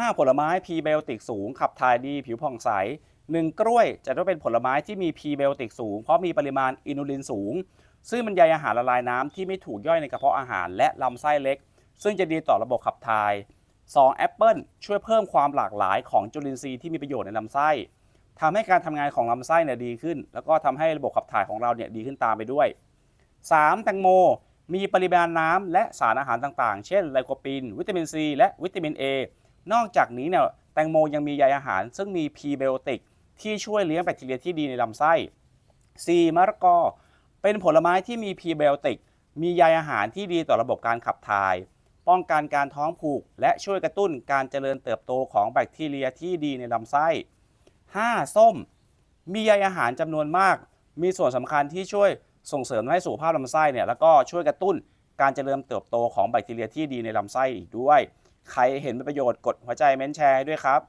5 ผลไม้พรีไบโอติกสูง ขับถ่ายดีผิวผ่องใส 1 กล้วยจะต้องเป็นผลไม้ที่มีพรีไบโอติกสูง เพราะมีปริมาณอินูลินสูง ซึ่งมันใยอาหารละลายน้ำที่ไม่ถูกย่อยในกระเพาะอาหารและลำไส้เล็ก ซึ่งจะดีต่อระบบขับถ่าย 2. แอปเปิลช่วยเพิ่มความหลากหลายของจุลินทรีย์ที่มีประโยชน์ในลำไส้ทำให้การทำงานของลำไส้เนี่ยดีขึ้น แล้วก็ทำให้ระบบขับถ่ายของเราเนี่ยดีขึ้นตามไปด้วย 3. แตงโมมีปริมาณน้ำและสารอาหารต่างๆ เช่นไลโคปีน วิตามินซีและวิตามิน A นอกจากนี้เนี่ยแตงโมยังมีใยอาหาร ซึ่งมีพรีไบโอติกที่ช่วยเลี้ยงแบคทีเรียที่ดีในลำไส้ 4. มะละกอ เป็นผลไม้ที่มีพรีไบโอติก มีใยอาหารที่ดีต่อระบบการขับถ่าย ป้องกันการท้องผูก และช่วยกระตุ้นการเจริญเติบโตของแบคทีเรียที่ดีในลำไส้ 5. ส้ม มีใยอาหารจำนวนมาก มีส่วนสำคัญที่ช่วยส่งเสริมให้สุขภาพลำไส้เนี่ยแล้วก็ช่วยกระตุ้นการเจริญเติบโตของแบคทีเรียที่ดีในลำไส้อีกด้วย ใครเห็นเป็นประโยชน์กดหัวใจเม้นแชร์ให้ด้วยครับ